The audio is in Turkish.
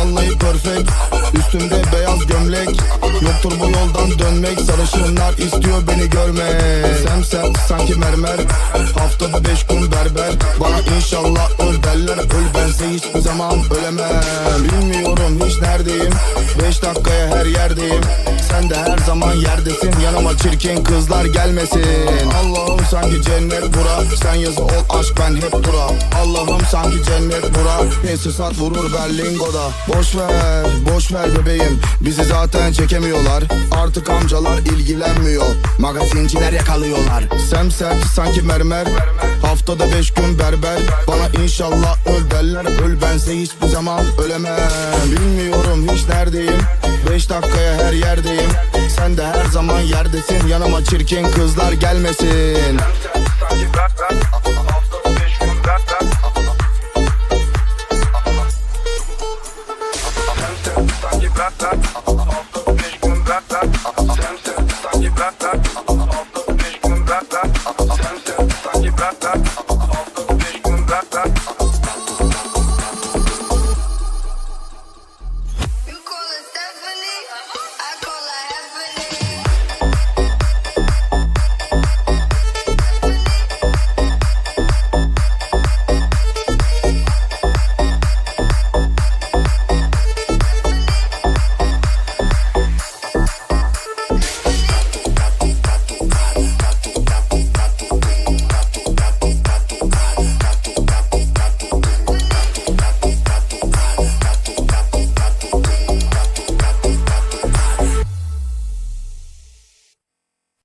vallahi perfect. Üstümde beyaz gömlek Yoktur bu yoldan dönmek. Sarışınlar istiyor beni görmek. Semsert sanki mermer. Haftada beş gün berber. Bana inşallah öl derler. Öl bense hiçbir zaman ölemem. Bilmiyorum hiç neredeyim. Beş dakikaya her yerdeyim. Sen de her zaman yerdesin. Yanıma çirkin kızlar gelmesin. Allah'ım sanki cennet bura. Sen yazı ol aşk ben hep dura. Allah'ım sanki cennet bura. Tesisat vurur Berlingo'da. Boş ver, boş ver bebeğim. Bizi zaten çekemiyorlar. Artık amcalar ilgilenmiyor. Magazinciler yakalıyorlar. Semsert sanki mermer. Haftada beş gün berber. Bana inşallah öl derler. Öl bense hiçbir zaman ölemem. Bilmiyorum hiç neredeyim? Beş dakikaya her yerdeyim. Sen de her zaman yerdesin. Yanıma çirkin kızlar gelmesin Sanki black black, sanki black black.